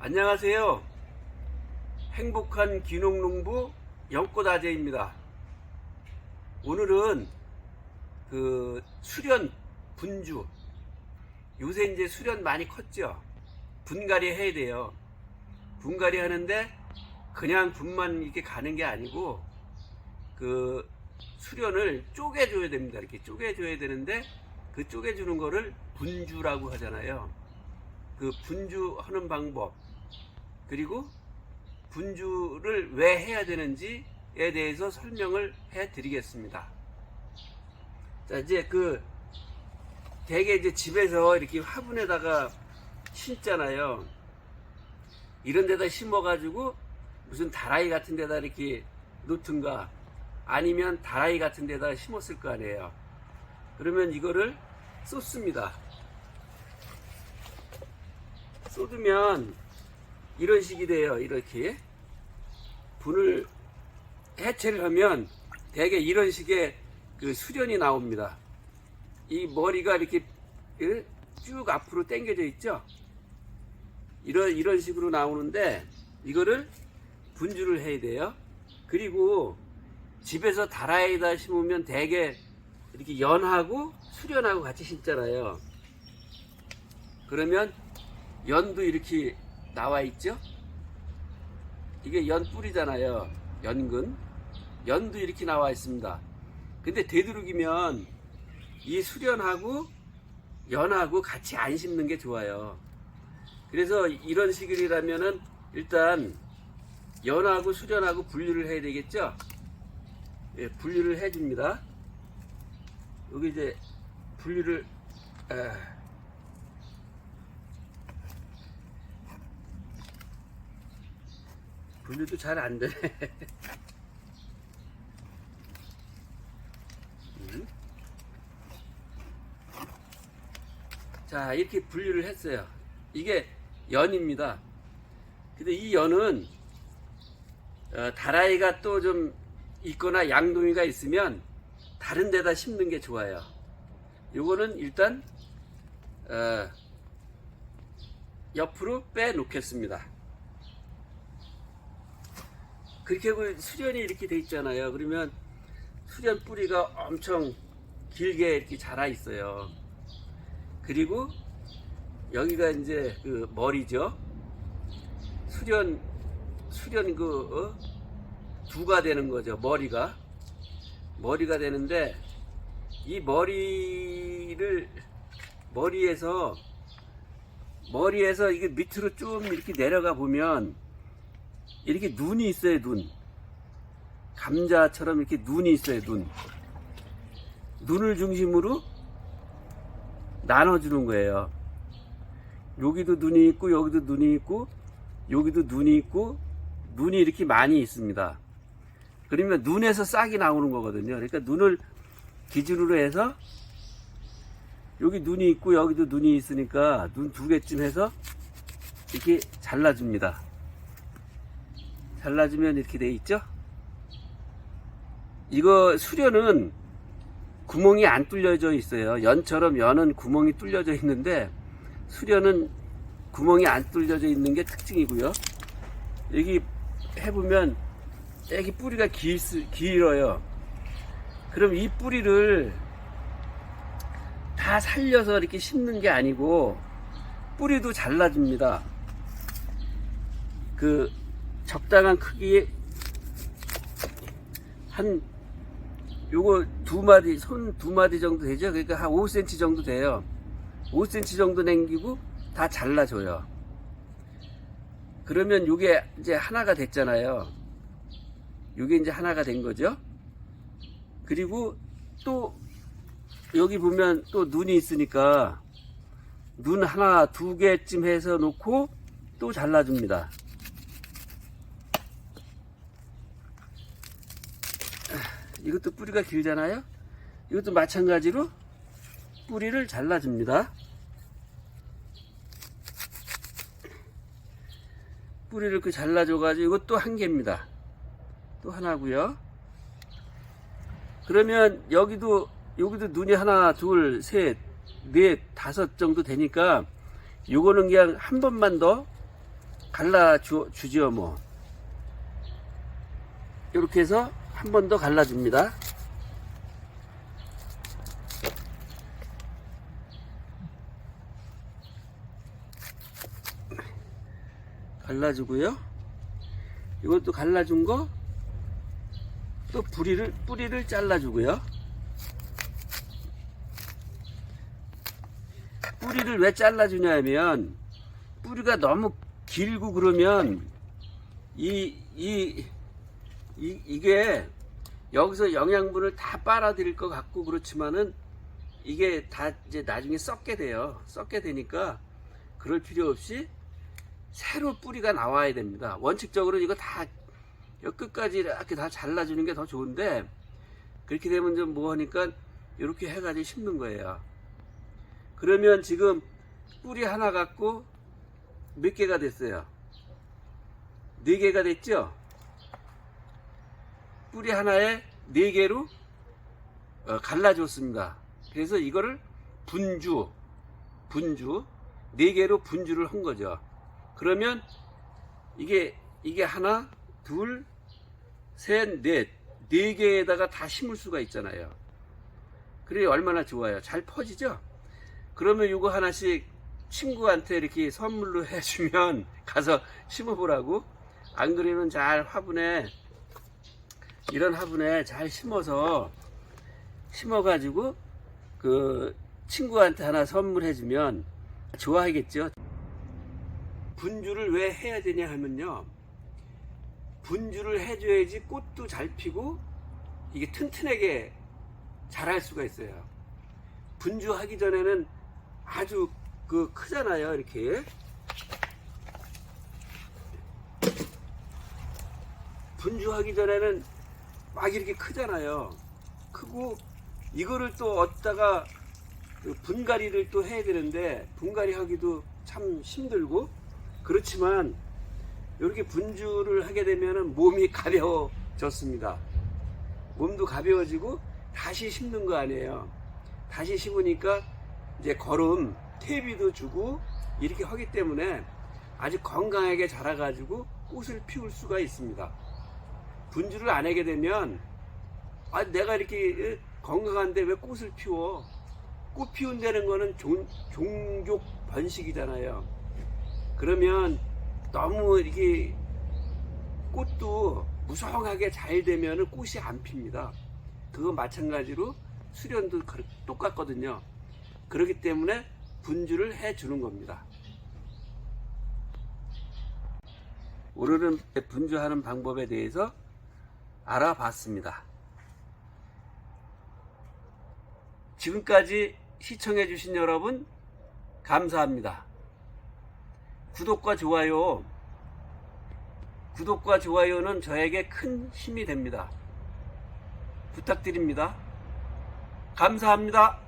안녕하세요. 행복한 귀농농부 영꽃아재입니다. 오늘은 그 수련 분주 요새 이제 수련 많이 컸죠. 분갈이 해야 돼요. 분갈이 하는데 그냥 분만 이렇게 가는 게 아니고 그 수련을 쪼개줘야 됩니다. 이렇게 쪼개줘야 되는데 그 쪼개주는 거를 분주라고 하잖아요. 그 분주하는 방법 그리고 분주를 왜 해야 되는지에 대해서 설명을 해 드리겠습니다. 자, 이제 그 대개 이제 집에서 이렇게 화분에다가 심잖아요. 이런 데다 심어가지고 무슨 다라이 같은 데다 이렇게 놓든가 아니면 다라이 같은 데다 심었을 거 아니에요. 그러면 이거를 쏟습니다. 쏟으면 이런 식이 돼요. 이렇게 분을 해체를 하면 대개 이런 식의 그 수련이 나옵니다. 이 머리가 이렇게 예, 쭉 앞으로 당겨져 있죠. 이런 이런 식으로 나오는데 이거를 분주를 해야 돼요. 그리고 집에서 다라에다 심으면 대개 이렇게 연하고 수련하고 같이 심잖아요. 그러면 연도 이렇게 나와 있죠? 이게 연 뿌리잖아요. 연근. 연도 이렇게 나와 있습니다. 근데 되도록이면 이 수련하고 연하고 같이 안 심는 게 좋아요. 그래서 이런 식이라면은 일단 연하고 수련하고 분류를 해야 되겠죠? 예, 분류를 해줍니다. 여기 이제 분류를 아, 분류도 잘 안 되네. 음. 자, 이렇게 분류를 했어요. 이게 연입니다. 근데 이 연은 어, 다라이가 또 좀 있거나 양동이가 있으면 다른 데다 심는 게 좋아요. 요거는 일단 어, 옆으로 빼 놓겠습니다. 그렇게 하고 수련이 이렇게 돼 있잖아요. 그러면 수련 뿌리가 엄청 길게 이렇게 자라 있어요. 그리고 여기가 이제 그 머리죠. 수련 수련 그 어? 두가 되는 거죠. 머리가 머리가 되는데 이 머리를 머리에서 머리에서 이게 밑으로 좀 이렇게 내려가 보면 이렇게 눈이 있어요, 눈. 감자처럼 이렇게 눈이 있어요, 눈. 눈을 중심으로 나눠주는 거예요. 여기도 눈이 있고, 여기도 눈이 있고, 여기도 눈이 있고, 눈이 이렇게 많이 있습니다. 그러면 눈에서 싹이 나오는 거거든요. 그러니까 눈을 기준으로 해서 여기 눈이 있고, 여기도 눈이 있으니까 눈 두 개쯤 해서 이렇게 잘라줍니다. 잘라주면 이렇게 돼 있죠? 이거 수련은 구멍이 안 뚫려져 있어요. 연처럼 연은 구멍이 뚫려져 있는데 수련은 구멍이 안 뚫려져 있는 게 특징이고요. 여기 해보면 여기 뿌리가 길, 길어요. 그럼 이 뿌리를 다 살려서 이렇게 심는 게 아니고 뿌리도 잘라줍니다. 그 적당한 크기의 한 요거 두 마디 손 두 마디 정도 되죠? 그러니까 한 5cm 정도 돼요. 5cm 정도 남기고 다 잘라줘요. 그러면 요게 이제 하나가 됐잖아요. 요게 이제 하나가 된 거죠? 그리고 또 여기 보면 또 눈이 있으니까 눈 하나 두 개쯤 해서 놓고 또 잘라줍니다 이것도 뿌리가 길잖아요. 이것도 마찬가지로 뿌리를 잘라줍니다. 뿌리를 그 잘라줘가지고 이것도 한 개입니다. 또 하나고요. 그러면 여기도 여기도 눈이 하나, 둘, 셋, 넷, 다섯 정도 되니까 요거는 그냥 한 번만 더 갈라 주, 주지요 뭐 이렇게 해서 한 번 더 갈라줍니다. 갈라주고요. 이것도 갈라준 거 또 뿌리를 뿌리를 잘라주고요. 뿌리를 왜 잘라주냐면 뿌리가 너무 길고 그러면 이, 이, 이, 이게 여기서 영양분을 다 빨아들일 것 같고 그렇지만은 이게 다 이제 나중에 썩게 돼요. 썩게 되니까 그럴 필요 없이 새로 뿌리가 나와야 됩니다. 원칙적으로 이거 다여 끝까지 이렇게 다 잘라주는 게 더 좋은데 그렇게 되면 좀 뭐하니까 이렇게 해가지고 심는 거예요. 그러면 지금 뿌리 하나 갖고 몇 개가 됐어요? 네 개가 됐죠? 뿌리 하나에 네 개로 어, 갈라줬습니다. 그래서 이거를 분주, 분주, 네 개로 분주를 한 거죠. 그러면 이게, 이게 하나, 둘, 셋, 넷, 네 개에다가 다 심을 수가 있잖아요. 그래 얼마나 좋아요. 잘 퍼지죠? 그러면 이거 하나씩 친구한테 이렇게 선물로 해주면 가서 심어보라고. 안 그러면 잘 화분에 이런 화분에 잘 심어서 심어가지고 그 친구한테 하나 선물해주면 좋아하겠죠. 분주를 왜 해야 되냐 하면요. 분주를 해줘야지 꽃도 잘 피고 이게 튼튼하게 자랄 수가 있어요. 분주하기 전에는 아주 그 크잖아요 이렇게 분주하기 전에는 막 이렇게 크잖아요. 크고 이거를 또 얻다가 그 분갈이를 또 해야 되는데 분갈이 하기도 참 힘들고 그렇지만 이렇게 분주를 하게 되면은 몸이 가벼워졌습니다. 몸도 가벼워지고 다시 심는 거 아니에요. 다시 심으니까 이제 걸음 퇴비도 주고 이렇게 하기 때문에 아주 건강하게 자라가지고 꽃을 피울 수가 있습니다. 분주를 안 하게 되면 아 내가 이렇게 건강한데 왜 꽃을 피워? 꽃 피운다는 거는 종, 종족 번식이잖아요. 그러면 너무 이렇게 꽃도 무성하게 잘 되면 꽃이 안 핍니다. 그거 마찬가지로 수련도 똑같거든요. 그렇기 때문에 분주를 해 주는 겁니다. 오늘은 분주하는 방법에 대해서 알아봤습니다. 지금까지 시청해 주신 여러분 감사합니다. 구독과 좋아요 구독과 좋아요는 저에게 큰 힘이 됩니다. 부탁드립니다. 감사합니다.